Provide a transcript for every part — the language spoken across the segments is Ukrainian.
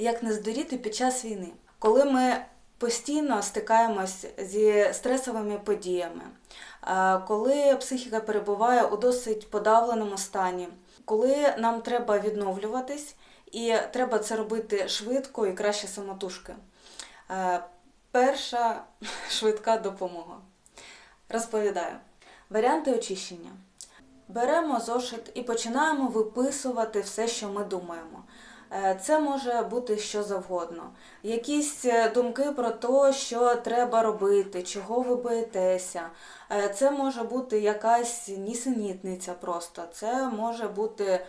як не здуріти під час війни, коли ми постійно стикаємось зі стресовими подіями, коли психіка перебуває у досить подавленому стані, коли нам треба відновлюватись, і треба це робити швидко і краще самотужки. Перша швидка допомога. Розповідаю. Варіанти очищення. Беремо зошит і починаємо виписувати все, що ми думаємо. Е, Це може бути що завгодно. Якісь е, думки про те, що треба робити, чого ви боїтеся. Е, Це може бути якась нісенітниця просто. Це може бути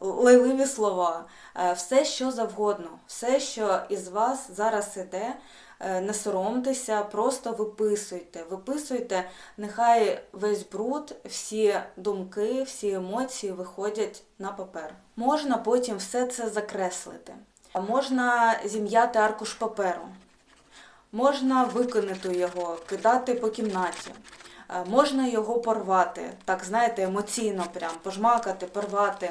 лайливі слова. Все, що завгодно. Все, що із вас зараз іде, не соромтеся, просто виписуйте. Виписуйте, нехай весь бруд, всі думки, всі емоції виходять на папер. Можна потім все це закреслити. Можна зім'яти аркуш паперу. Можна викинути його, кидати по кімнаті. Е, Можна його порвати, так знаєте, емоційно прям пожмакати, порвати.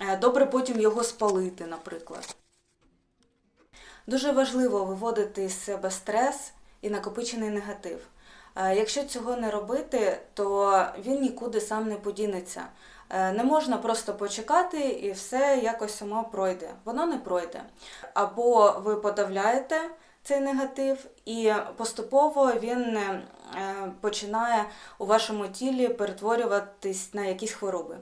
Е, Добре потім його спалити, наприклад. Дуже важливо виводити із себе стрес і накопичений негатив. Е, Якщо цього не робити, то він нікуди сам не подінеться. Е, Не можна просто почекати і все якось само пройде. Воно не пройде. Або ви подавляєте цей негатив, і поступово він е, починає у вашому тілі перетворюватись на якісь хвороби.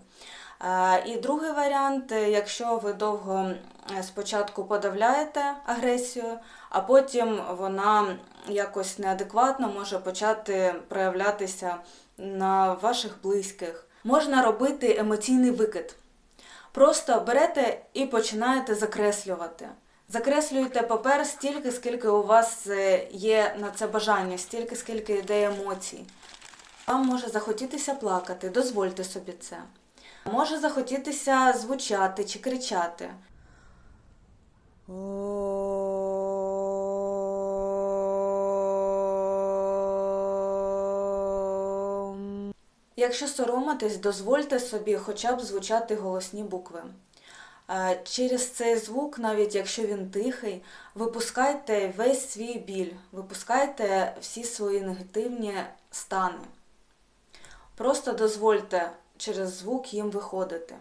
І другий варіант, е, якщо ви довго е, спочатку подавляєте агресію, а потім вона якось неадекватно може почати проявлятися на ваших близьких. Можна робити емоційний викид. Просто берете і починаєте закреслювати. Закреслюєте папер стільки, скільки у вас е, є на це бажання, стільки, скільки йде емоцій. Вам може захотітися плакати, дозвольте собі це. Може захотітися звучати чи кричати. Якщо соромитесь, дозвольте собі хоча б звучати голосні букви. Е, Через цей звук, навіть якщо він тихий, випускайте весь свій біль, випускайте всі свої негативні стани. Просто дозвольте через звук їм виходити.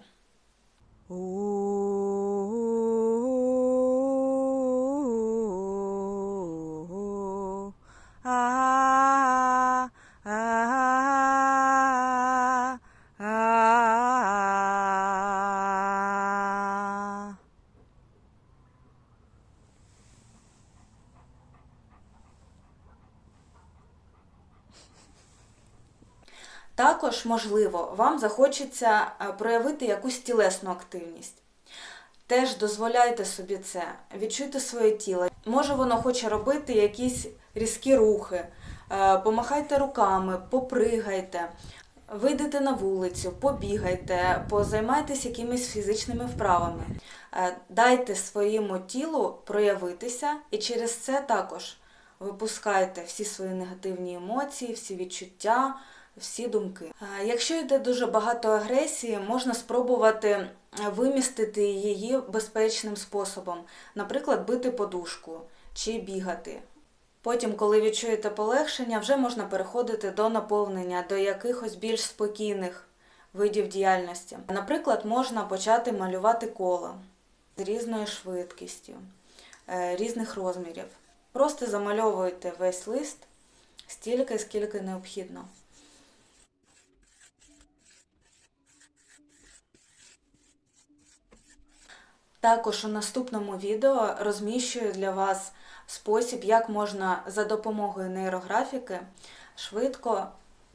Також, можливо, вам захочеться е, проявити якусь тілесну активність. Теж дозволяйте собі це, відчуйте своє тіло. Може, воно хоче робити якісь різкі рухи. Е, Помахайте руками, попригайте, вийдете на вулицю, побігайте, позаймайтесь якимись фізичними вправами. Е, Дайте своєму тілу проявитися, і через це також випускайте всі свої негативні емоції, всі відчуття всі думки. Е, Якщо йде дуже багато агресії, можна спробувати е, вимістити її безпечним способом, наприклад, бити подушку чи бігати. Потім, коли відчуєте полегшення, вже можна переходити до наповнення, до якихось більш спокійних видів діяльності. Наприклад, можна почати малювати кола з різною швидкістю, е, різних розмірів. Просто замальовуйте весь лист стільки, скільки необхідно. Також у наступному відео розміщую для вас спосіб, як можна за допомогою нейрографіки швидко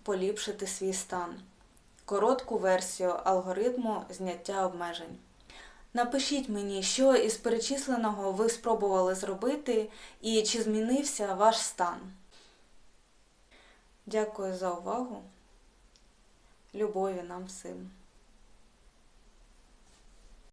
поліпшити свій стан. Коротку версію алгоритму зняття обмежень. Напишіть мені, що із перечисленого ви спробували зробити і чи змінився ваш стан. Дякую за увагу. Любові нам всім.